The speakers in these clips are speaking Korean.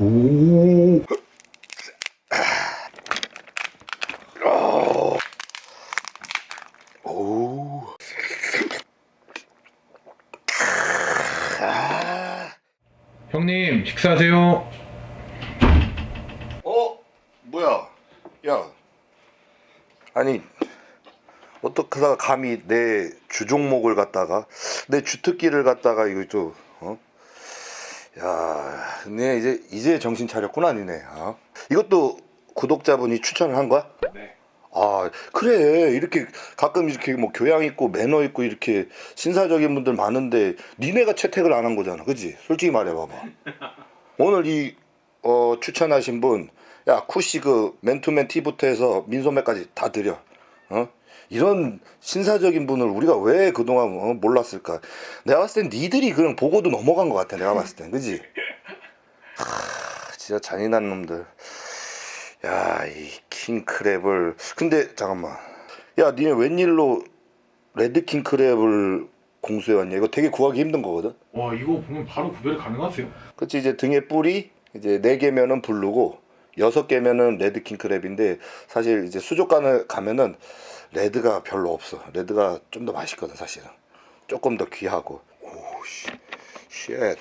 오. 오. 형님 식사하세요. 어? 뭐야? 야. 아니 어떡하다가 감히 내 주종목을 갖다가 내 주특기를 갖다가 이거 또 어? 야, 네 이제 이제 정신 차렸구나 니네. 어? 이것도 구독자분이 추천을 한 거야? 네. 아 그래 이렇게 가끔 이렇게 뭐 교양 있고 매너 있고 이렇게 신사적인 분들 많은데 니네가 채택을 안 한 거잖아 그지 솔직히 말해봐봐 오늘 이 어, 추천하신 분 야 쿠시 그 맨투맨 티부터 해서 민소매까지 다 드려 어 이런 신사적인 분을 우리가 왜 그동안 어, 몰랐을까 내가 봤을 땐 니들이 그냥 보고도 넘어간 것 같아 내가 봤을 땐 그지 하, 진짜 잔인한 놈들 야, 이 킹크랩을. 근데 잠깐만. 야, 니네 웬일로 레드 킹크랩을 공수해 왔냐? 이거 되게 구하기 힘든 거거든. 와 이거 보면 바로 구별이 가능하세요? 그치 이제 등에 뿔이 이제 네 개면은 블루고 여섯 개면은 레드 킹크랩인데 사실 이제 수족관을 가면은 레드가 별로 없어. 레드가 좀 더 맛있거든 사실은. 조금 더 귀하고. 오 씨. 쉣.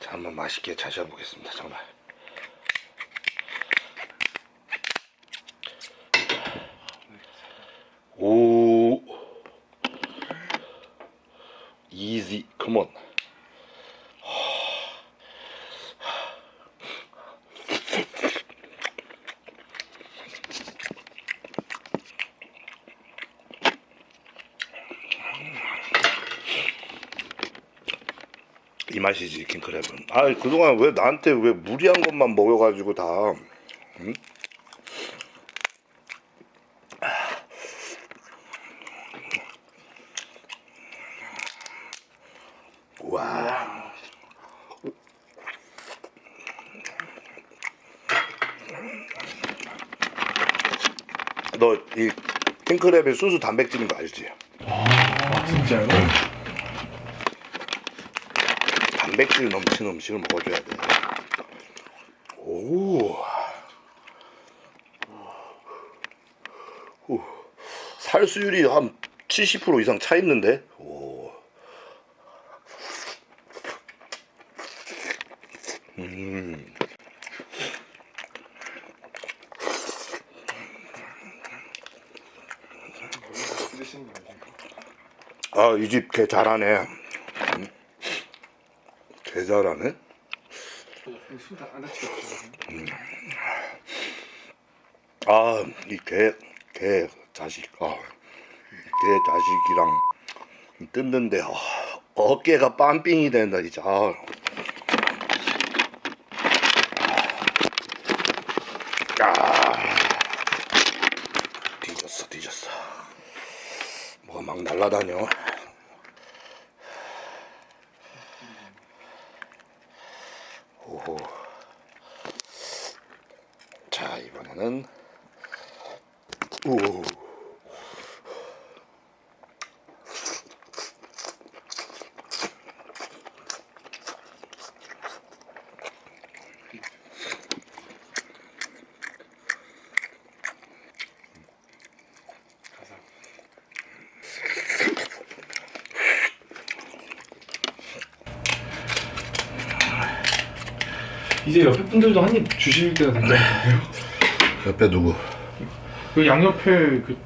자, 한번 맛있게 자셔보겠습니다. 정말. 오. 이 맛이지 킹크랩은. 아 그동안 왜 나한테 왜 무리한 것만 먹여가지고 다. 응? 와. 너 이 킹크랩에 순수 단백질인 거 알지? 아 진짜요? 단백질 넘치는 음식을 먹어줘야 돼. 오. 오. 살 수율이 한 70% 이상 차 있는데? 오. 음. 아, 이 집 개 잘하네. 음. 개 잘하네? 아, 이 개, 개 자식, 아, 개 자식이랑 뜯는데, 아, 어깨가 빰삥이 된다, 진짜. 아. 아. 뒤졌어, 뒤졌어. 뭐가 막 날라다녀. 오호. 자, 이번에는 오. 이제 옆에 분들도 한 입 주실 때가 된것 같아요. 옆에 누구? 그 양옆에 그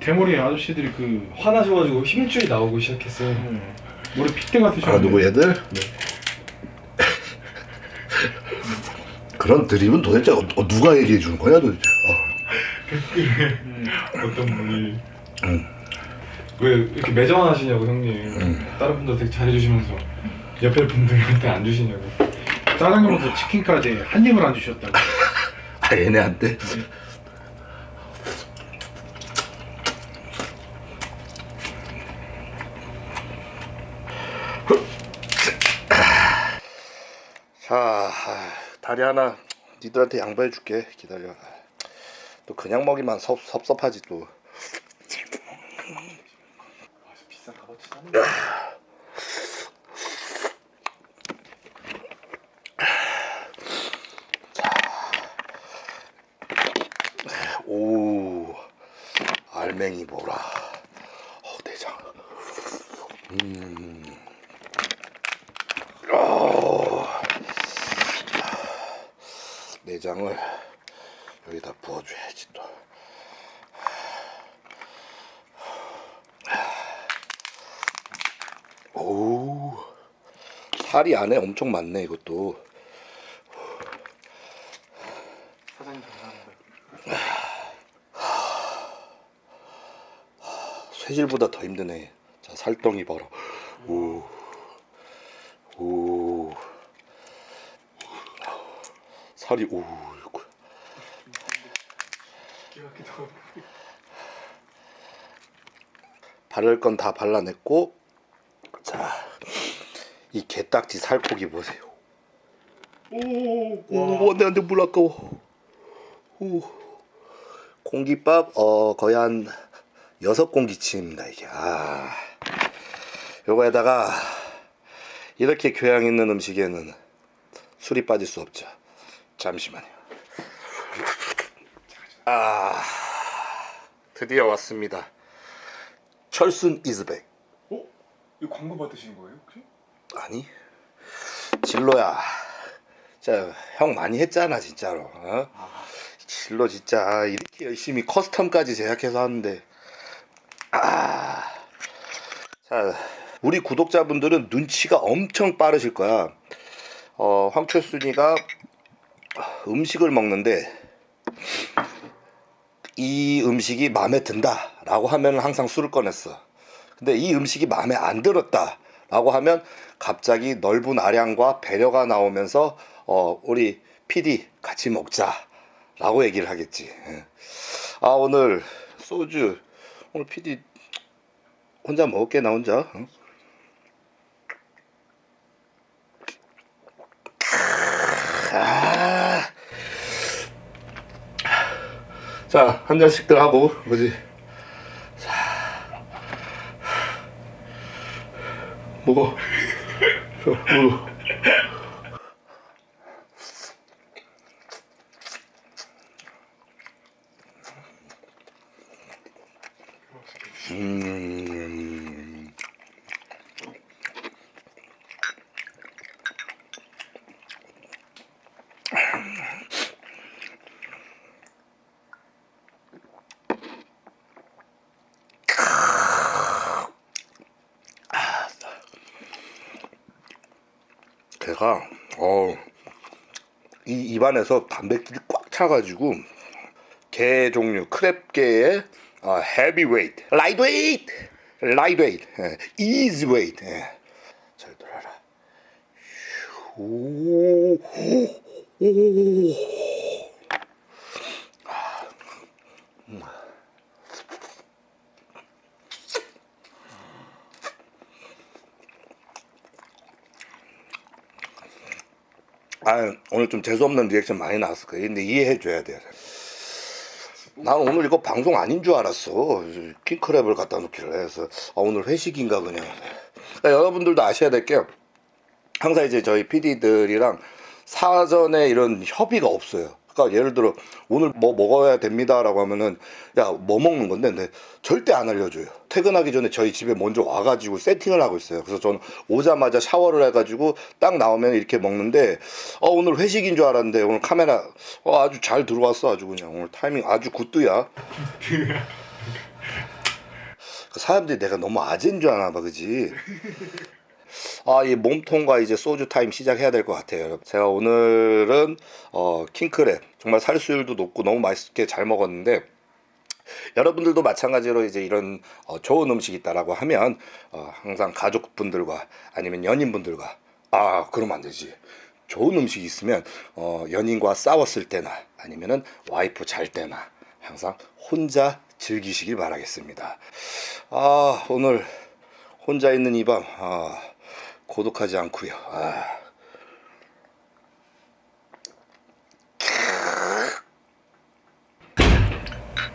대머리 아저씨들이 그 화나셔가지고 힘줄이 나오고 시작했어요. 네. 머리 핏대 같으셨는데 아, 누구 얘들? 그런 드립은 도대체 어, 어, 누가 얘기해 주는 거야 도대체? 어. 어떤 분이 응. 왜 이렇게 매정하시냐고 형님. 다른 분들 되게 잘해주시면서 옆에 분들한테 안 주시냐고. 짜장면부터 치킨까지 한 입을 안 주셨다고 아 얘네한테? 자 다리 하나 니들한테 양보해 줄게. 기다려. 또 그냥 먹이만 섭, 섭섭하지 또. 아, 비싼 값어치 알맹이 뭐라. 어 내장. 음. 어. 내장을 여기다 부어줘야지 또. 오 살이 안에 엄청 많네 이것도. 사장님 감사합니다. 쇠질보다 더 힘드네. 자, 살덩이 봐라. 오. 오. 살이 오. 바를 건 다 발라냈고 자. 이 게딱지 살코기 보세요. 오, 오, 안돼 안돼 물 아까워. 오. 공깃밥 어 거의 한 여섯 공기치입니다 이게. 아. 요거에다가 이렇게 교양 있는 음식에는 술이 빠질 수 없죠. 잠시만요. 아, 드디어 왔습니다. 철순 이즈백. 어? 이거 광고 받으신 거예요 혹시? 아니 진로야 진짜 형 많이 했잖아 진짜로 어? 진로 진짜 이렇게 열심히 커스텀까지 제작해서 하는데 아, 자 우리 구독자분들은 눈치가 엄청 빠르실 거야. 어, 황철순이가 음식을 먹는데 이 음식이 마음에 든다 라고 하면 항상 술을 꺼냈어. 근데 이 음식이 마음에 안 들었다 라고 하면 갑자기 넓은 아량과 배려가 나오면서 어, 우리 PD 같이 먹자 라고 얘기를 하겠지. 예. 아 오늘 소주 오늘 PD 혼자 먹을게 나 혼자 응? 아. 자, 한 잔씩들 하고, 뭐지? 자. 먹어. 자, 먹어. 걔가 어, 이 입안에서 단백질이 꽉 차가지고 게 종류 크랩게의 어, 헤비웨이트, 라이트웨이트, 라이트웨이트, 예, 이즈웨이트. 예. 잘 들어라. 오, 오, 오. 아 오늘 좀 재수없는 리액션 많이 나왔을 거예요. 근데 이해해 줘야 돼요. 난 오늘 이거 방송 아닌 줄 알았어. 킹크랩을 갖다 놓기를 해서 아, 오늘 회식인가 그냥. 그러니까 여러분들도 아셔야 될 게 항상 이제 저희 PD들이랑 사전에 이런 협의가 없어요. 그러니까 예를 들어 오늘 뭐 먹어야 됩니다라고 하면은 야 뭐 먹는 건데 근데 절대 안 알려줘요. 퇴근하기 전에 저희 집에 먼저 와가지고 세팅을 하고 있어요. 그래서 저는 오자마자 샤워를 해가지고 딱 나오면 이렇게 먹는데 어 오늘 회식인 줄 알았는데 오늘 카메라 어 아주 잘 들어왔어 아주 그냥 오늘 타이밍 아주 굿두야. 그 사람들이 내가 너무 아재인 줄 아나 봐 그지? 아, 이 몸통과 이제 소주 타임 시작해야 될 것 같아요. 여러분. 제가 오늘은 어, 킹크랩 정말 살수율도 높고 너무 맛있게 잘 먹었는데 여러분들도 마찬가지로 이제 이런 어, 좋은 음식이 있다라고 하면 어, 항상 가족분들과 아니면 연인분들과 아 그러면 안 되지. 좋은 음식이 있으면 어, 연인과 싸웠을 때나 아니면은 와이프 잘 때나 항상 혼자 즐기시길 바라겠습니다. 아 오늘 혼자 있는 이 밤 아, 고독하지 않고요. 아.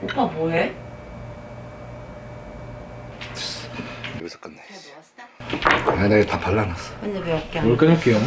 오빠 뭐해? 여기서 끝내. 아, 내가 다 발라놨어. 언니 몇 개? 뭘 끊을게요